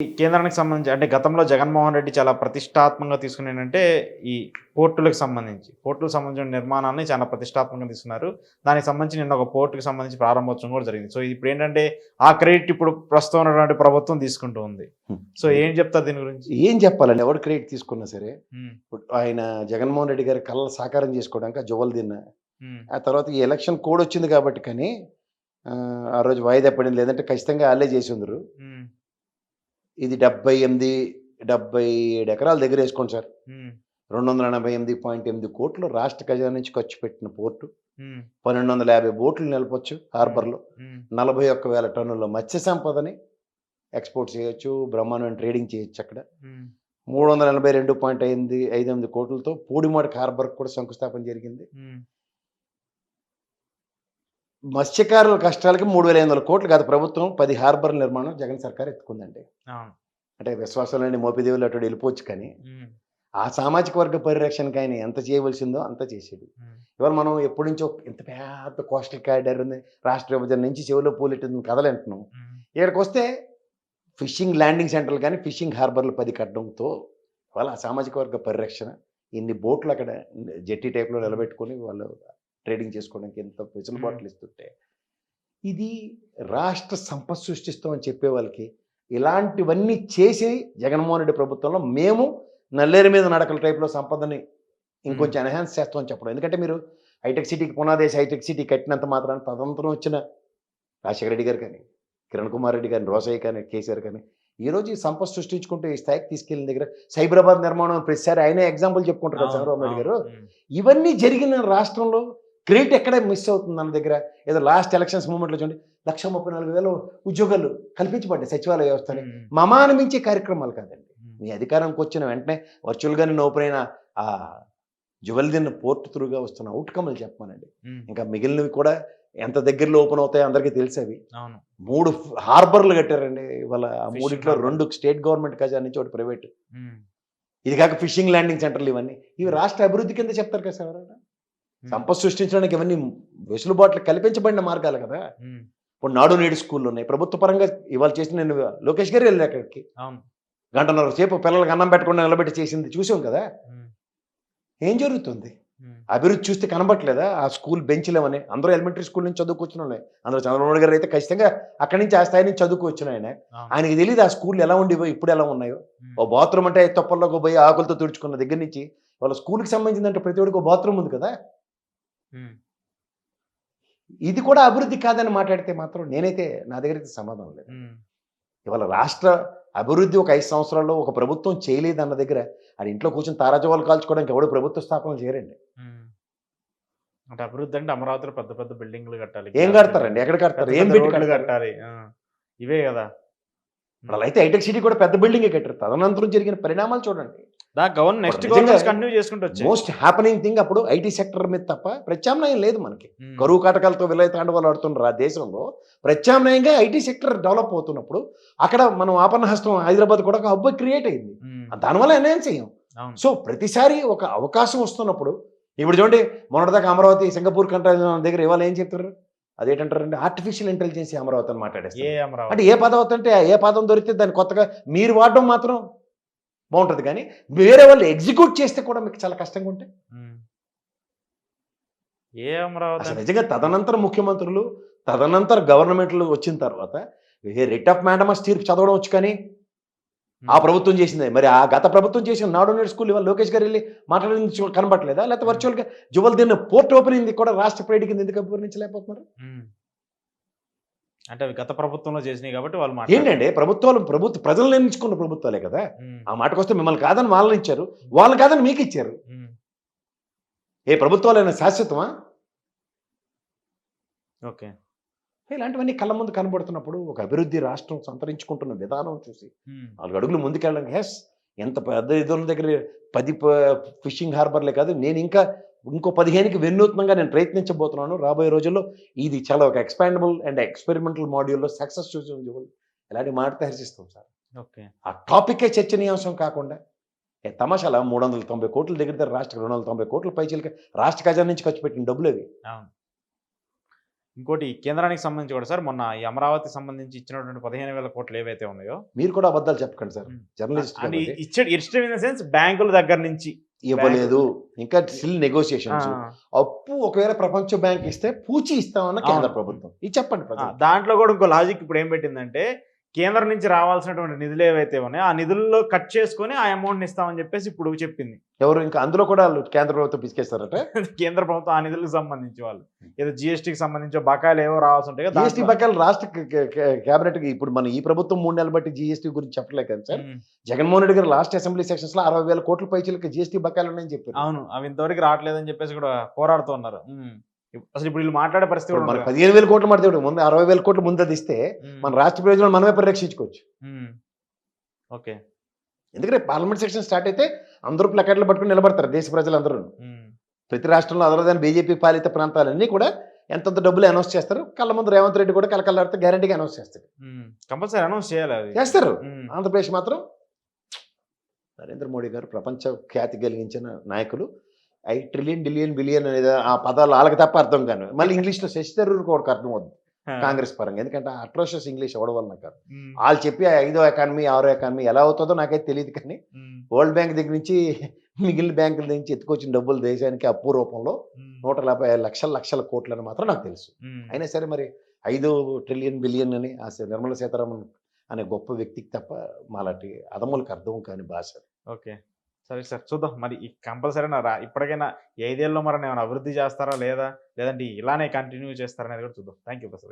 ఈ కేంద్రానికి సంబంధించి అంటే గతంలో జగన్మోహన్ రెడ్డి చాలా ప్రతిష్టాత్మకంగా తీసుకుని ఏంటంటే ఈ పోర్టులకు సంబంధించి పోర్టులకు సంబంధించిన నిర్మాణాన్ని చాలా ప్రతిష్టాత్మకంగా తీసుకున్నారు. దానికి సంబంధించి నిన్న ఒక పోర్టుకు సంబంధించి ప్రారంభోత్సవం కూడా జరిగింది. సో ఇప్పుడు ఏంటంటే ఆ క్రెడిట్ ఇప్పుడు ప్రస్తుతం ఉన్నటువంటి ప్రభుత్వం తీసుకుంటూ ఉంది. సో ఏం చెప్తారు దీని గురించి? ఏం చెప్పాలండి? ఎవరు క్రెడిట్ తీసుకున్నా సరే ఇప్పుడు ఆయన జగన్మోహన్ రెడ్డి గారి కళ్ళ సాకారం చేసుకోవడానికి జువల్ ఉమ్, ఆ తర్వాత ఈ ఎలక్షన్ కోడ్ వచ్చింది కాబట్టి కానీ ఆ, రోజు వాయిదా పడింది. లేదంటే ఖచ్చితంగా వాళ్ళే చేసి ఉందరు. ఇది డెబ్బై ఎనిమిది డెబ్బై ఏడు ఎకరాల దగ్గర వేసుకోండి సార్. రెండు వందల ఎనభై ఎనిమిది పాయింట్ ఎనిమిది కోట్లు రాష్ట్ర ఖజానా నుంచి ఖర్చు పెట్టిన పోర్టు. పన్నెండు వందల యాభై బోట్లు నిలపొచ్చు హార్బర్లో. నలభై ఒక్క వేల టన్నుల మత్స్య సంపదని ఎక్స్పోర్ట్ చేయొచ్చు బ్రహ్మాండమైన ట్రేడింగ్ చేయొచ్చు అక్కడ. మూడు వందల ఎనభై రెండు పాయింట్ ఐదు ఐదు ఎనిమిది కోట్లతో పూడిమాడికి హార్బర్ కూడా శంకుస్థాపన జరిగింది. మత్స్యకారుల కష్టాలకి మూడు వేల ఐదు వందల కోట్లు గత ప్రభుత్వం పది హార్బర్ నిర్మాణం జగన్ సర్కార్ ఎత్తుకుందండి. అంటే విశ్వాసం లేని మోపిదేవులు అటు వెళ్ళిపోవచ్చు కానీ ఆ సామాజిక వర్గ పరిరక్షణకి ఆయన ఎంత చేయవలసిందో అంత చేసేది. ఇవాళ మనం ఎప్పటి నుంచో ఇంత పెద్ద కోస్టల్ కారిడార్ ఉంది. రాష్ట్ర విభజన నుంచి చెవిలో పూలెట్టింది కదలంటున్నాం ఉమ్, ఇక్కడికి వస్తే ఫిషింగ్ ల్యాండింగ్ సెంటర్లు కానీ ఫిషింగ్ హార్బర్లు పది కట్టడంతో వాళ్ళ ఆ సామాజిక వర్గ పరిరక్షణ ఇన్ని బోట్లు అక్కడ జెట్టి టైప్లో నిలబెట్టుకొని వాళ్ళు ట్రేడింగ్ చేసుకోవడానికి ఎంత వెసులుబాట్లు ఇస్తుంటే. ఇది రాష్ట్ర సంపద సృష్టిస్తామని చెప్పే వాళ్ళకి ఇలాంటివన్నీ చేసి జగన్మోహన్ రెడ్డి ప్రభుత్వంలో మేము నల్లేరు మీద నడకల టైప్లో సంపదని ఇంకొంచెం ఎన్హాన్స్ చేస్తామని చెప్పడం. ఎందుకంటే మీరు హైటెక్ సిటీకి పునాదేశ్ హైటెక్ సిటీ కట్టినంత మాత్రాన తదనంతరం వచ్చిన రాజశేఖర రెడ్డి గారు కానీ కిరణ్ కుమార్ రెడ్డి కానీ రోసయ్య కానీ కేసీఆర్ కానీ ఈ రోజు ఈ సంపద సృష్టించుకుంటూ ఈ స్థాయికి తీసుకెళ్ళిన దగ్గర సైబరాబాద్ నిర్మాణం ప్రతిసారి ఆయనే ఎగ్జాంపుల్ చెప్పుకుంటారు చంద్రబాబు నాయుడు గారు. ఇవన్నీ జరిగిన రాష్ట్రంలో క్రెడిట్ ఎక్కడ మిస్ అవుతుంది మన దగ్గర? ఏదో లాస్ట్ ఎలక్షన్స్ మూమెంట్లో చూడండి. లక్ష ముప్పై నాలుగు వేల ఉద్యోగాలు కల్పించబడ్డాయి సచివాలయ వ్యవస్థని. ఉమ్, మమానమించే కార్యక్రమాలు కాదండి. మీ అధికారంకి వచ్చిన వెంటనే వర్చువల్గానే ఓపెన్ అయిన ఆ జువెల్దిన్ పోర్ట్ త్రూగా వస్తున్న అవుట్కమ్లు చెప్పమనండి. ఇంకా మిగిలినవి కూడా ఎంత దగ్గరలో ఓపెన్ అవుతాయో అందరికీ తెలిసి అవి అవును. మూడు హార్బర్లు కట్టారండి ఇవాళ మూడిట్లో. రెండు స్టేట్ గవర్నమెంట్ ఖజానా నుంచి ఒకటి ప్రైవేట్ ఇది కాక ఫిషింగ్ ల్యాండింగ్ సెంటర్లు ఇవన్నీ. ఇవి రాష్ట్ర అభివృద్ధి కింద చెప్తారు కదా సార్ సంపద సృష్టించడానికి ఇవన్నీ వెసులుబాట్లు కల్పించబడిన మార్గాలు కదా. ఉమ్, ఇప్పుడు నాడు నేడు స్కూళ్ళు ఉన్నాయి. ప్రభుత్వ పరంగా ఇవాళ చేసిన నేను లోకేష్ గారు వెళ్ళి అక్కడికి. గంటన్నర సేపు పిల్లలకి అన్నం పెట్టకుండా నిలబెట్టి చేసింది చూసాం కదా. ఉమ్, ఏం జరుగుతుంది? అభివృద్ధి చూస్తే కనబట్లేదా ఆ స్కూల్ బెంచ్లేమని అందరూ ఎలిమెంటరీ స్కూల్ నుంచి చదువుకొచ్చిన వాళ్ళే. అందరూ చంద్రబాబు గారు అయితే ఖచ్చితంగా అక్కడి నుంచి ఆ స్థాయి నుంచి చదువుకొచ్చిన ఆయన. ఆయనకి తెలియదు ఆ స్కూల్ ఎలా ఉండేవో ఇప్పుడు ఎలా ఉన్నాయో. ఓ బాత్రూమ్ అంటే తొప్పల్లోకి పోయి ఆకులతో తుడుచుకున్న దగ్గర నుంచి వాళ్ళ స్కూల్కి సంబంధించిందంటే ప్రతి ఒక్కడికి బాత్రూమ్ ఉంది కదా. ఇది కూడా అభివృద్ధి కాదని మాట్లాడితే మాత్రం నేనైతే నా దగ్గర అయితే సమాధానం లేదు. ఇవాళ రాష్ట్ర అభివృద్ధి ఒక ఐదు సంవత్సరాల్లో ఒక ప్రభుత్వం చేయలేదు అన్న దగ్గర అది ఇంట్లో కూర్చొని తారాజవాలు కాల్చుకోవడానికి ఎవడు ప్రభుత్వ స్థాపనలు చేయరండి. అంటే అభివృద్ధి అంటే అమరావతిలో పెద్ద పెద్ద బిల్డింగ్లు కట్టాలి. ఏం కడతారండి? ఎక్కడ కడతారు? ఏం కడతారు కట్టాలి. ఇవే కదా. అలా అయితే హైటెక్ సిటీ కూడా పెద్ద బిల్డింగే కట్టారు. తదనంతరం జరిగిన పరిణామాలు చూడండి. దా గవర్నమెంట్ నెక్స్ట్ నిజంగా గవర్నమెంట్ కంటిన్యూ చేసుకుంటూ మోస్ట్ హ్యాపెనింగ్ థింగ్ అప్పుడు ఐటీ సెక్టర్ మీద తప్ప ప్రత్యామ్నాయం లేదు మనకి. ఉమ్, కరువు కాటకాలతో విలయ తాండవాలు ఆడుతున్న ఆ దేశంలో. ప్రత్యామ్నాయంగా ఐటీ సెక్టర్ డెవలప్ అవుతున్నప్పుడు అక్కడ మనం ఆపన్న హస్తం హైదరాబాద్ కూడా ఒక హబ్బ క్రియేట్ అయింది. ఉమ్, దానివల్ల ఎన్హాన్స్ అయ్యాం. సో ప్రతిసారి ఒక అవకాశం వస్తున్నప్పుడు ఇప్పుడు చూడండి మొన్నటిదాకా అమరావతి సింగపూర్ కంట్రీ దగ్గర ఇవాళ ఏం చెప్తారు అదేంటారంటే ఆర్టిఫిషియల్ ఇంటెలిజెన్స్ అమరావతి అని మాట్లాడేస్తారు అంటే ఏ పదం అవుతుంటే ఏ పదం దొరికితే దాన్ని కొత్తగా మీరు వాడడం మాత్రం బాగుంటుంది. కానీ వేరే వాళ్ళు ఎగ్జిక్యూట్ చేస్తే కూడా మీకు చాలా కష్టంగా ఉంటాయి. ఏ అమరావతి నిజంగా తదనంతర ముఖ్యమంత్రులు తదనంతర గవర్నమెంట్లు వచ్చిన తర్వాత రిట్ ఆఫ్ మ్యాండమస్ తీర్పు చదవడం వచ్చు కానీ ఆ ప్రభుత్వం చేసింది. మరి ఆ గత ప్రభుత్వం చేసిన నాడు నేడు స్కూల్ ఇవాళ లోకేష్ గారు వెళ్ళి మాట్లాడింది కనబట్లేదా లేకపోతే వర్చువల్గా జువల్ దీన్ని పోర్ట్ ఓపెనింగ్ కూడా రాష్ట్ర ప్రైడ్ కింద ఎందుకు అభివర్ణించలేకపోతున్నారు. అంటే అవి గత ప్రభుత్వంలో చేసినాయి కాబట్టి వాళ్ళు. ఏంటంటే ప్రభుత్వాలు ప్రభుత్వ ప్రజలు నిర్మించుకున్న ప్రభుత్వాలే కదా. ఆ మాటకు వస్తే మిమ్మల్ని కాదని వాళ్ళని ఇచ్చారు. వాళ్ళని కాదని మీకు ఇచ్చారు. ఏ ప్రభుత్వాలైనా శాశ్వతమా? ఓకే. ఇలాంటివన్నీ కళ్ళ ముందు కనబడుతున్నప్పుడు ఒక అభివృద్ధి రాష్ట్రం సంతరించుకుంటున్న విధానం చూసి నాలుగు అడుగులు ముందుకెళ్ళడానికి హెస్ ఎంత పెద్ద ఇదుల దగ్గర పది ఫిషింగ్ హార్బర్లే కాదు. నేను ఇంకా ఇంకో పదిహేనుకి వెన్నూతనంగా నేను ప్రయత్నించబోతున్నాను. రాబోయే రోజుల్లో ఇది చాలా ఒక ఎక్స్పాండబుల్ అండ్ ఎక్స్పెరిమెంటల్ మాడ్యూల్లో సక్సెస్ చూసి ఇలాంటి మాట హర్షిస్తాం సార్. ఓకే. ఆ టాపికే చర్చనీయాంశం కాకుండా ఏ తమాషాల? మూడు వందల తొంభై కోట్ల దగ్గర దగ్గర రాష్ట్ర రెండు వందల తొంభై కోట్ల పైచీలకి రాష్ట్ర ఖజానా నుంచి ఖర్చు పెట్టిన డబ్బులు అవి. ఇంకోటి కేంద్రానికి సంబంధించి కూడా సార్ మొన్న ఈ అమరావతి సంబంధించి ఇచ్చినటువంటి పదిహేను వేల కోట్లు ఏవైతే ఉన్నాయో మీరు కూడా అబద్ధాలు చెప్పకండి sir. Journalist in the sense బ్యాంకుల దగ్గర నుంచి. ఇవ్వలేదు. ఇంకా స్టిల్ నెగోసియేషన్స్ అప్పు ఒకవేళ ప్రపంచ బ్యాంక్ ఇస్తే పూచి ఇస్తామన్న కేంద్ర. ప్రభుత్వం. ఇది చెప్పండి దాంట్లో కూడా ఇంకో లాజిక్ ఇప్పుడు ఏం పెట్టిందంటే కేంద్రం నుంచి రావాల్సినటువంటి నిధులు ఏవైతే ఉన్నాయో ఆ నిధుల్లో కట్ చేసుకొని ఆ అమౌంట్ ఇస్తామని చెప్పేసి ఇప్పుడు చెప్పింది. ఎవరు? ఇంకా అందులో కూడా వాళ్ళు కేంద్ర ప్రభుత్వం పిసికేస్తారట? కేంద్ర ప్రభుత్వం ఆ నిధులకు సంబంధించి వాళ్ళు. ఏదో జిఎస్టీకి సంబంధించి బకాయిలు ఏవో రావాల్సి ఉంటాయి కదా, జిఎస్టీ బకాయిలు రాష్ట్ర కేబినెట్కి ఇప్పుడు మన ఈ ప్రభుత్వం మూడు నెలలు బట్టి జిఎస్టీ గురించి చెప్పలేదు కదా సార్? జగన్మోహన్ రెడ్డి గారు లాస్ట్ అసెంబ్లీ సెషన్స్లో అరవై వేల కోట్ల పైచీలకి జిఎస్టీ బకాయిలు ఉన్నాయని చెప్పారు. అవును అవి ఇంతవరకు రావట్లేదని చెప్పేసి కూడా పోరాడుతున్నారు అసలు ఇప్పుడు వీళ్ళు మాట్లాడే పరిస్థితి ఇప్పుడు కూడా మన ఉండదు. పదిహేను వేల కోట్లు మాట్లాడే ముందు అరవై వేల కోట్లు ముందు అది ఇస్తే మన రాష్ట్ర ప్రయోజనాలు మనమే పరిరక్షించుకోవచ్చు. ఓకే. ఎందుకంటే పార్లమెంట్ సెక్షన్ స్టార్ట్ అయితే అందరూ ప్లకార్డులు పట్టుకుని నిలబడతారు దేశ ప్రజలందరూ. ప్రతి రాష్ట్రంలో అదర్ బీజేపీ పాలిత ప్రాంతాలన్నీ కూడా ఎంతంత డబ్బులు అనౌన్స్ చేస్తారు. కళ్ళ ముందు రేవంత్ రెడ్డి కూడా కలకల్లాడితే గ్యారంటీగా అనౌన్స్ చేస్తారు. కంపల్సరీ అనౌన్స్ చేయాలి చేస్తారు. ఆంధ్రప్రదేశ్ మాత్రం నరేంద్ర మోడీ గారు ప్రపంచ ఖ్యాతి కలిగించిన నాయకులు. ఐ ట్రిలియన్ డిలియన్ బిలియన్ అనేది ఆ పదాలు వాళ్ళకి తప్ప అర్థం కాను మళ్ళీ ఇంగ్లీష్లో శశి థరూర్ కూడా అర్థం అవుతుంది కాంగ్రెస్ పరంగా. ఎందుకంటే అట్రోషస్ ఇంగ్లీష్ అవ్వడం వల్ల కాదు. ఉమ్, వాళ్ళు చెప్పి ఐదో ఎకానమీ ఆరో ఎకానమీ ఎలా అవుతుందో నాకైతే తెలియదు కానీ వరల్డ్ బ్యాంక్ దగ్గర నుంచి మిగిలిన బ్యాంకుల నుంచి ఎత్తుకొచ్చిన డబ్బులు దేశానికి అప్పు రూపంలో నూట యాభై లక్షల లక్షల కోట్లని మాత్రం నాకు తెలుసు. అయినా సరే మరి ఐదు ట్రిలియన్ బిలియన్ అని ఆ నిర్మలా సీతారామన్ అనే గొప్ప వ్యక్తికి తప్ప మాలాంటి అదములకు అర్థం కాని భాష. ఓకే. సరే సార్ చూద్దాం. మరి ఈ కంపల్సరీ రా ఇప్పటికైనా ఈ ఐదేళ్ళలో మరి ఏమైనా అభివృద్ధి చేస్తారా లేదా? లేదంటే ఇలానే కంటిన్యూ చేస్తారా అనేది కూడా చూద్దాం. Thank you Prasad